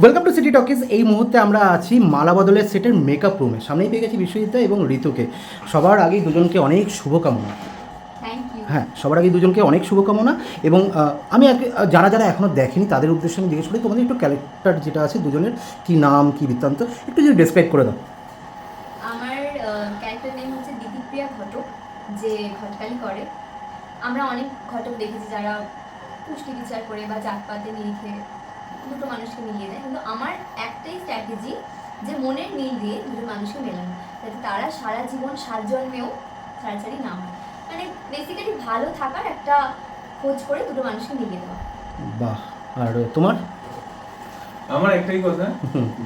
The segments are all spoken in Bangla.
ওয়েলকাম টু সিটি টকিজ এই মুহূর্তে আমরা আছি মালা বদলের সেটের মেকআপ রুমে সামনেই পেয়ে গেছি বিশ্বজিৎ এবং ঋতুকে। সবার আগেই দুজনকে অনেক শুভকামনা। হ্যাঁ সবার আগে দুজনকে অনেক শুভকামনা এবং আমি আগে- যারা যারা এখনও দেখেনি তাদের উদ্দেশ্যে আমি জিজ্ঞেস করি তোমাদের একটু ক্যারেক্টার যেটা আছে দুজনের কি নাম কি বৃত্তান্ত একটু যদি ডেসক্রাইব করে দাও। আমার ক্যারেক্টার নেম হচ্ছে দিদিপ্রিয়া ঘটক যে ঘটকালি করে। আমরা অনেক ঘটক দেখেছি যারা পুষ্টি বিচার করে বা জাতপাতে নিরিখে দুটো মানুষকে মিলিয়ে দেয় কিন্তু আমার একটাই স্ট্র্যাটেজি যে মনের মিল দিয়ে দুটো মানুষকে মেলানো যাতে তারা সারা জীবন সাত জন্মেও ছাড়াছাড়ি না হয়। মানে বেসিক্যালি ভালো থাকার একটা খোঁজ করে দুটো মানুষকে মিলিয়ে দেওয়া। বাহ আর তোমার? আমার একটাই কথা।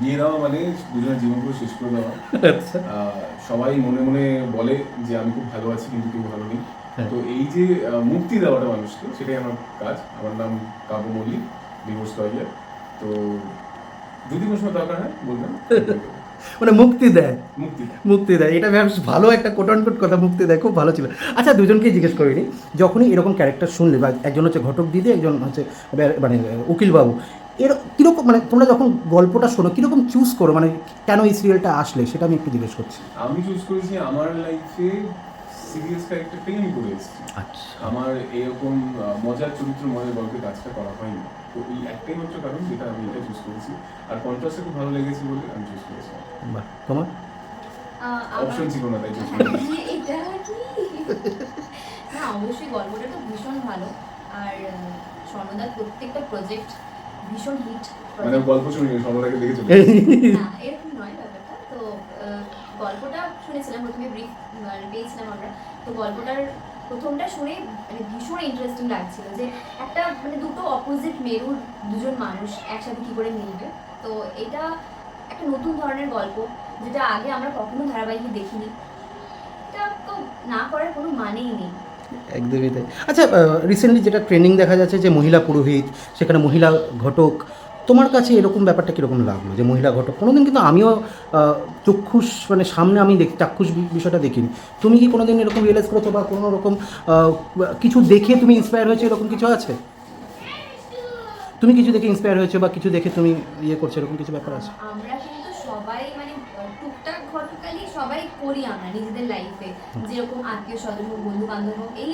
বিয়ে দেওয়া মানে দুজনের জীবনগুলো শেষ করে দেওয়া। আচ্ছা। আহ, সবাই মনে মনে বলে যে আমি খুব ভালো আছি কিন্তু কেউ ভালো নেই। হ্যাঁ। তো এই যে মুক্তি দেওয়াটা মানুষকে সেটাই আমার কাজ। আমার নাম কাবু মল্লিক ডিভোর্স লয়ার তো যদি কোনো সময় দরকার হয় বলবেন? মানে মুক্তি দেয়। মুক্তি দেয়। মুক্তি দেয়। এটা বেশ ভালো একটা কোট কোট কথা মুক্তি দেয় খুব ভালো ছিল। আচ্ছা দুজনকেই জিজ্ঞেস করিনি যখনই এরকম ক্যারেক্টার শুনলে বা একজন হচ্ছে ঘটক দিদি একজন হচ্ছে মানে উকিলবাবু এর কীরকম মানে তোমরা যখন গল্পটা শোনো কীরকম চুজ করো? মানে কেন এই সিরিয়ালটা আসলে? সেটা আমি একটু জিজ্ঞেস করছি। আমি চুজ করেছি আমার লাইফে সিরিয়াস ক্যারেক্টারটাই আমি করে এসেছি। আচ্ছা। আমার এরকম মজার চরিত্র মজার গল্পের কাজটা করা হয়নি। তো এই একটাই মাত্র কারণ যেটা আমি এটা চুজ করেছি। আর কন্ট্রাস্টে খুব ভালো লেগেছে বলে আমি চুজ করেছি। তোমার? অপশন ছিল না তাই চুজ হ্যাঁ, করেছি। এটা কি? না অবশ্যই গল্পটা তো ভীষণ ভালো। আর স্বর্ণদার প্রত্যেকটা প্রজেক্ট ভীষণ হিট মানে গল্প শুনি সর্বদাকে দেখে চলে না এরকম নয় ব্যাপারটা। তো গল্পটা শুনেছিলাম, প্রথমে ব্রিফ পেয়েছিলাম আমরা। তো গল্পটার প্রথমটা শুনে মানে ভীষণ ইন্টারেস্টিং লাগছিল যে একটা মানে দুটো অপোজিট মেরুর দুজন মানুষ একসাথে কী করে মিলবে। তো এটা একটা নতুন ধরনের গল্প, যেটা আগে আমরা কখনো ধারাবাহিকে দেখিনি। এটা তো না করার কোনো মানেই নেই। একদমই তাই। আচ্ছা রিসেন্টলি যেটা ট্রেনিং দেখা যাচ্ছে যে মহিলা পুরোহিত, সেখানে মহিলা ঘটক তোমার কাছে এরকম ব্যাপারটা কীরকম লাগল? যে মহিলা ঘটক, কোনোদিন কিন্তু আমিও চক্ষুষ মানে সামনে আমি দেখি, চাক্ষুষ বিষয়টা দেখিনি। তুমি কি কোনোদিন এরকম রিয়েলাইজ করেছ বা কোনো রকম কিছু দেখে তুমি ইন্সপায়ার হয়েছে এরকম কিছু আছে? তুমি কিছু দেখে ইন্সপায়ার হয়েছে বা কিছু দেখে তুমি ইয়ে করছ, এরকম কিছু ব্যাপার আছে? মানে ঘটকালি সবাই করি আমরা নিজেদের লাইফে যেরকম আত্মীয় স্বজন বন্ধু বান্ধব এই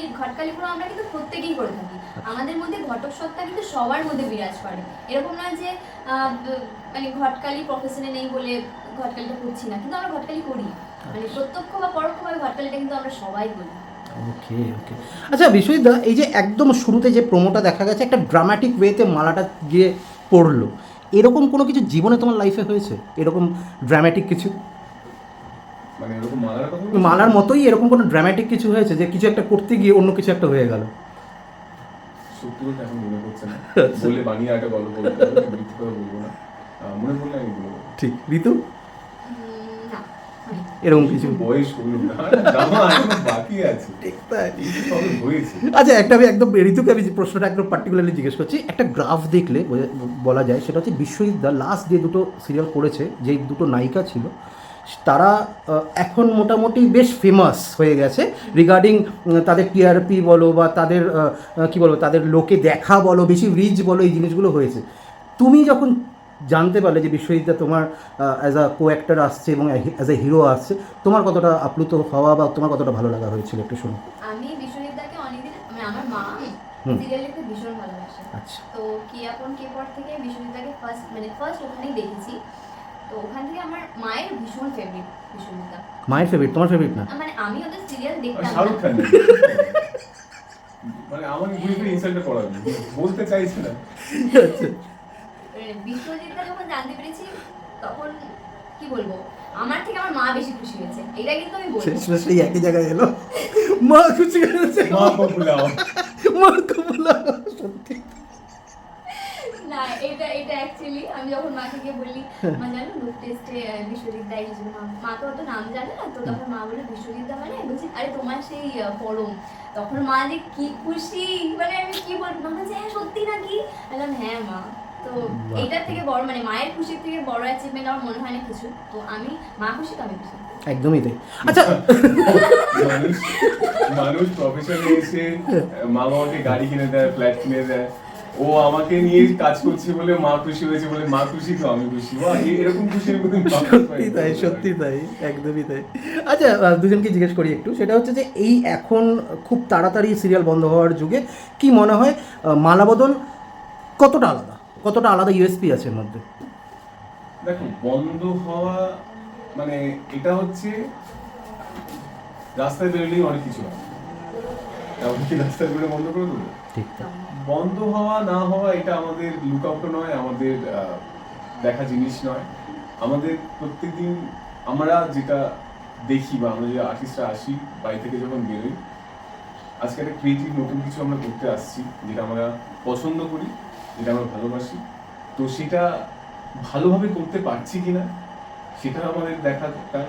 আমরা কিন্তু প্রত্যেকেই করে থাকি। আমাদের মধ্যে ঘটক সত্তা কিন্তু সবার মধ্যে বিরাজ করে। এরকম নয় যে মানে ঘটকালি প্রফেশনে নেই বলে ঘটকালিটা করছি না। কিন্তু আমরা ঘটকালি করি। মানে প্রত্যক্ষ বা পরোক্ষভাবে ঘটকালিটা কিন্তু আমরা সবাই করি। ওকে ওকে। আচ্ছা বিশ্বজিৎ এই যে একদম শুরুতে যে প্রোমোটা দেখা গেছে একটা ড্রামাটিক ওয়েতে মালাটা গিয়ে পড়ল। এরকম কোনো কিছু জীবনে তোমার লাইফে হয়েছে? এরকম ড্রামাটিক কিছু? মানে মালার মালার মতোই এরকম কোনো ড্রামাটিক কিছু হয়েছে যে কিছু একটা করতে গিয়ে অন্য কিছু একটা হয়ে গেল? সত্যি বলতে এখন মনে পড়ছে না। আচ্ছা। বললে বানিয়ে একটা গল্প বলতে হবে মিথ্যে কথা বলব না। মনে পড়লে আমি বলব। ঠিক। ঋতু? এরকম কিছু? বয়স বাকি আছে। আচ্ছা একটা আমি একদম ঋতুকে আমি প্রশ্নটা একদম পার্টিকুলারলি জিজ্ঞেস করছি একটা গ্রাফ দেখলে বলা যায় সেটা হচ্ছে বিশ্বজিৎ দা লাস্ট যে দুটো সিরিয়াল করেছে যেই দুটো নায়িকা ছিল তারা এখন মোটামুটি বেশ ফেমাস হয়ে গেছে। রিগার্ডিং তাদের টিআরপি বলো বা তাদের কি বলব তাদের লোকে দেখা বলো বেশি রিচ বলো এই জিনিসগুলো হয়েছে। তুমি যখন জানতে পারলে যে বিশ্বজিৎদা তোমার অ্যাজ আ কো অ্যাক্টার আসছে এবং অ্যাজ এ হিরো আসছে তোমার কতটা আপ্লুত হওয়া বা তোমার কতটা ভালো লাগা হয়েছিল একটু শুনো। আমি বিশ্বজিৎদাকে অনেকদিন মানে আমার মা। সিরিয়াল দেখতে ভীষণ ভালোবাসে। আচ্ছা। তো থেকে বিশ্বজিৎদাকে ফার্স্ট মানে ফার্স্ট ওখানেই দেখেছি। তো ওখান থেকে আমার মায়ের ভীষণ ফেভারিট বিশ্বজিৎদা মায়ের ফেভারিট তোমার ফেভারিট না? মানে আমি ওদের সিরিয়াল দেখতাম শাহরুখ খান। মানে আমাকে ঘুরে ফিরে বলতে চাইছি না। যখন জানতে পেরেছি তখন কি বলব আমার থেকে আমার মা বেশি খুশি হয়েছে। এটা কিন্তু আমি শেষমেশ এই একই জায়গায় এলো। মা খুশি হয়েছে। মা পপুলার মা কবুলা সত্যি। এটা এটা অ্যাকচুয়ালি আমি যখন মাকে গিয়ে বললি মা জানো লুক টেস্টে বিশ্বজিৎ দা এসেছিল মা তো অত নাম জানে না তো তখন মা বলে বিশ্বজিৎ দা মানে বলছি আরে তোমার সেই পরম। তখন মা যে কি খুশি মানে আমি কি বলব মা বলছে হ্যাঁ সত্যি নাকি? বললাম হ্যাঁ মা। তো থেকে বড় মানে মায়ের খুশির থেকে বড় অ্যাচিভমেন্ট আমার মনে হয় না কিছু। তো আমি মা খুশি তো আমি খুশি। একদমই তাই। আচ্ছা। মানুষ মানুষ প্রফেশনে এসে মা বাবাকে গাড়ি কিনে দেয় ফ্ল্যাট কিনে দেয়। ও আমাকে নিয়ে কাজ করছে বলে মা খুশি হয়েছে বলে মা খুশি তো আমি খুশি। এরকম খুশি সত্যি তাই সত্যি তাই একদমই তাই। আচ্ছা দুজনকে জিজ্ঞেস করি একটু সেটা হচ্ছে যে এই এখন খুব তাড়াতাড়ি সিরিয়াল বন্ধ হওয়ার যুগে কি মনে হয় মালাবদল কতটা আলাদা? কতটা আলাদা ইউএসপি আছে এর মধ্যে? দেখো বন্ধ হওয়া মানে এটা হচ্ছে রাস্তায় বেরোলেই অনেক কিছু হয়। তাহলে কি রাস্তায় বন্ধ করে দেবো। ঠিক বন্ধ হওয়া না হওয়া এটা আমাদের লুক আউট নয় আমাদের দেখা জিনিস নয়। আমাদের প্রত্যেকদিন আমরা যেটা দেখি বা আমরা যে আর্টিস্টরা আসি বাড়ি থেকে যখন বেরোই আজকে একটা ক্রিয়েটিভ নতুন কিছু আমরা করতে আসছি যেটা আমরা পছন্দ করি যেটা আমরা ভালোবাসি। তো সেটা ভালোভাবে করতে পারছি কিনা সেটা আমাদের দেখার কাজ।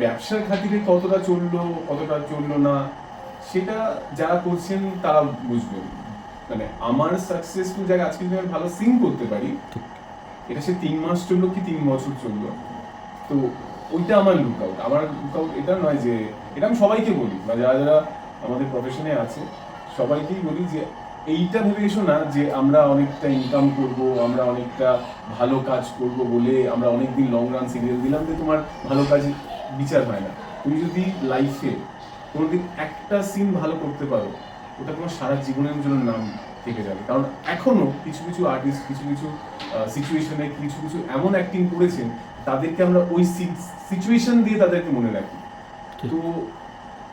ব্যবসার খাতিরে কতটা চলল কতটা চলল না সেটা যারা করছেন তারা বুঝবেন মানে আমার সাকসেসফুল জায়গায় আজকে যদি আমি ভালো সিং করতে পারি, এটা সে তিন মাস চলল কি তিন বছর চলল? তো ওইটা আমার লুক আউট আমার লুক আউট এটা নয় যে, এটা আমি সবাইকে বলি, বা যারা যারা আমাদের প্রফেশনে আছে, সবাইকেই বলি যে, এইটা ভেবে এসো না যে আমরা অনেকটা ইনকাম করব, আমরা অনেকটা ভালো কাজ করব বলে আমরা অনেকদিন লং রান সিরিয়াল দিলাম, যে তোমার ভালো কাজ বিচার হয় না। তুমি যদি লাইফে কোনোদিন একটা সিন ভালো করতে পারো ওটা তোমার সারা জীবনের জন্য নাম থেকে যাবে। কারণ এখনও কিছু কিছু আর্টিস্ট কিছু কিছু সিচুয়েশনে কিছু কিছু এমন অ্যাক্টিং করেছেন তাদেরকে আমরা ওই সিচুয়েশন দিয়ে তাদেরকে মনে রাখি। তো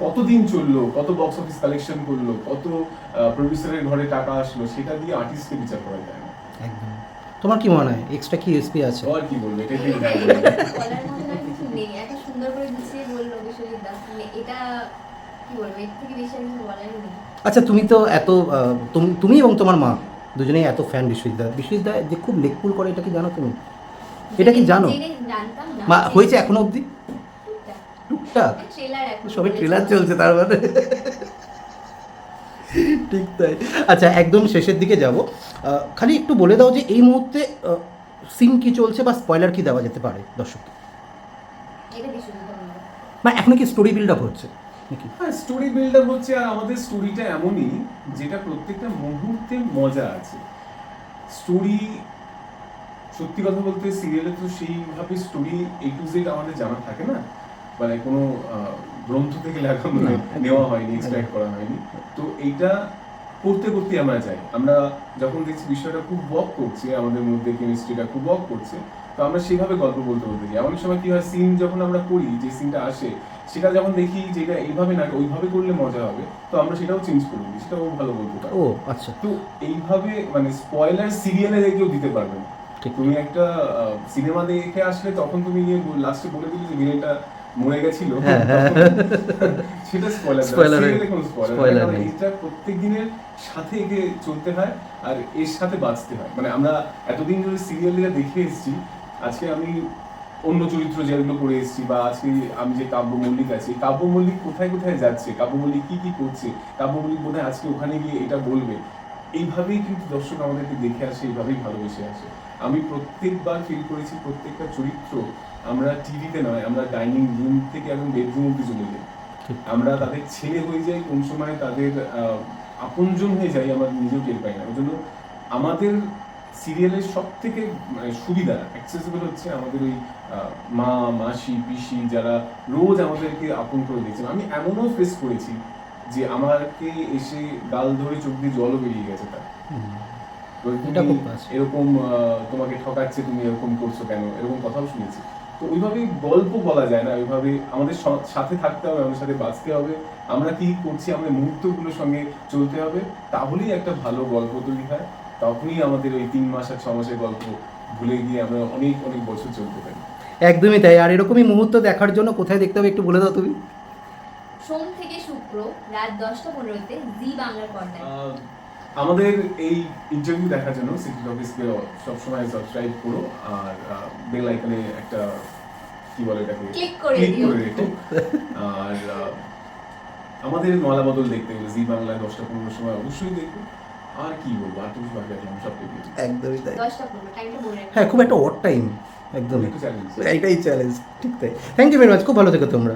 কতদিন চলল কত বক্স অফিস কালেকশন করল কত প্রডিউসারের ঘরে টাকা আসলো সেটা দিয়ে আর্টিস্টকে বিচার করা যায় না। একদম। তোমার কি মনে হয়? এক্সট্রা কি ইউএসপি আছে? আর কি বলব? দিয়ে বলার আর কিছু নেই। এত সুন্দর করে গুছিয়ে বলল বিশ্বজিৎ দাস। মানে এটা কি বলব? এর থেকে বেশি আর কিছু বলারই নেই। আচ্ছা তুমি তো এত তুমি- এবং তোমার মা দুজনেই এত ফ্যান বিশ্বজিৎ বিশ্বজিৎ যে খুব লেকপুল করে এটা কি জানো তুমি? এটা কি জানো? মা হয়েছে এখনও অবধি? টুকটাক। টুকটাক। ট্রেলার সবে ট্রেলার চলছে তার মানে ঠিক তাই। আচ্ছা একদম শেষের দিকে যাব। খালি একটু বলে দাও যে এই মুহূর্তে সিন কি চলছে বা স্পয়লার কি দেওয়া যেতে পারে দর্শক এখনও কি স্টোরি বিল্ড আপ হচ্ছে? হ্যাঁ স্টোরি বিল্ড আপ হচ্ছে আর আমাদের স্টোরিটা এমনই যেটা প্রত্যেকটা মুহূর্তে মজা আছে। স্টোরি সত্যি কথা বলতে সিরিয়ালে তো সেইভাবে স্টোরি এ টু জেড আমাদের জানা থাকে না। মানে কোনো গ্রন্থ থেকে লেখা মানে। নেওয়া হয়নি এক্সট্রাক্ট করা হয়নি। তো এইটা করতে করতে আমরা যাই। আমরা যখন দেখছি বিষয়টা খুব ওয়ার্ক করছে আমাদের মধ্যে কেমিস্ট্রিটা খুব ওয়ার্ক করছে তো আমরা সেভাবে গল্প বলতে বলতে যাই। অনেক সময় কি হয় সিন যখন আমরা করি যে সিনটা আসে সেটা যখন দেখি যে এটা এইভাবে না ওইভাবে করলে মজা হবে তো আমরা সেটাও চেঞ্জ করে দিই সেটাও ভালো বলতে পারি। ও আচ্ছা। তো এইভাবে মানে স্পয়লার সিরিয়ালে কেউ দিতে পারবে না। তুমি একটা সিনেমা দেখে আসলে তখন তুমি গিয়ে লাস্টে বলে দিলে যে ভিলেনটা মরে গেছিল হ্যাঁ, হ্যাঁ। সেটা স্পয়লার স্পয়লার। এটা প্রত্যেক দিনের সাথে একে চলতে হয় আর এর সাথে বাঁচতে হয়। মানে আমরা এতদিন ধরে সিরিয়াল দেখে এসেছি আজকে আমি অন্য চরিত্র যেগুলো করে এসেছি বা আজকে আমি যে কাব্য মল্লিক আছি কাব্য মল্লিক কোথায় কোথায় যাচ্ছে? কাব্য মল্লিক কি কি করছে? কাব্য মল্লিক বোধহয় আজকে ওখানে গিয়ে এটা বলবে। এইভাবেই কিন্তু দর্শক আমাদেরকে দেখে আসে এইভাবেই ভালোবেসে আসে। আমি প্রত্যেকবার ফিল করেছি প্রত্যেকটা চরিত্র আমরা টিভিতে নয় আমরা ডাইনিং রুম থেকে একদম বেডরুম অব্দি চলে যাই। আমরা তাদের ছেলে হয়ে যাই কোন সময় তাদের আপনজন হয়ে যাই আমরা নিজেও টের পাই না। ওই জন্য আমাদের সিরিয়ালের সব থেকে মানে সুবিধা অ্যাক্সেসিবল হচ্ছে আমাদের ওই মা মাসি পিসি যারা রোজ আমাদেরকে আপন করে দিয়েছেন আমি এমনও ফেস করেছি যে আমাকে এসে গাল ধরে চোখ দিয়ে জলও বেরিয়ে গেছে তার। এরকম তোমাকে ঠকাচ্ছে তুমি এরকম করছ কেন? এরকম কথাও শুনেছি। তো ওইভাবে গল্প বলা যায় না ওইভাবে আমাদের সাথে থাকতে হবে আমাদের সাথে বাঁচতে হবে। আমরা কি করছি আমাদের মুহূর্তগুলোর সঙ্গে চলতে হবে তাহলেই একটা ভালো গল্প তৈরি হয়। তখনই আমাদের ওই তিন মাস আর ছ মাসের গল্প ভুলে গিয়ে আমরা অনেক অনেক বছর চলতে পারি একদমই তাই। আর এরকমই মুহূর্ত দেখার জন্য কোথায় দেখতে হবে একটু বলে দাও তুমি। সোম থেকে শুক্র রাত দশটা পনেরোতে জি বাংলার পর্দায়। আমাদের এই ইন্টারভিউ দেখার জন্য সিটি অফিসকে সবসময় সাবস্ক্রাইব করো আর বেল আইকনে একটা কি বলে এটাকে? ক্লিক দিও। করে রেখো। আর আমাদের নলা বদল দেখতে গেলে জি বাংলায় দশটা পনেরো সময় অবশ্যই দেখো। আর কি বলব? আর তো কিছু বাকি রাখলাম সব দেখে একদমই তাই। দশটা পনেরো টাইমটা বলে রাখি। হ্যাঁ খুব একটা অড টাইম একদমই। একটু চ্যালেঞ্জ এইটাই চ্যালেঞ্জ ঠিক তাই। থ্যাংক ইউ ভেরি মাচ খুব ভালো থেকো তোমরা।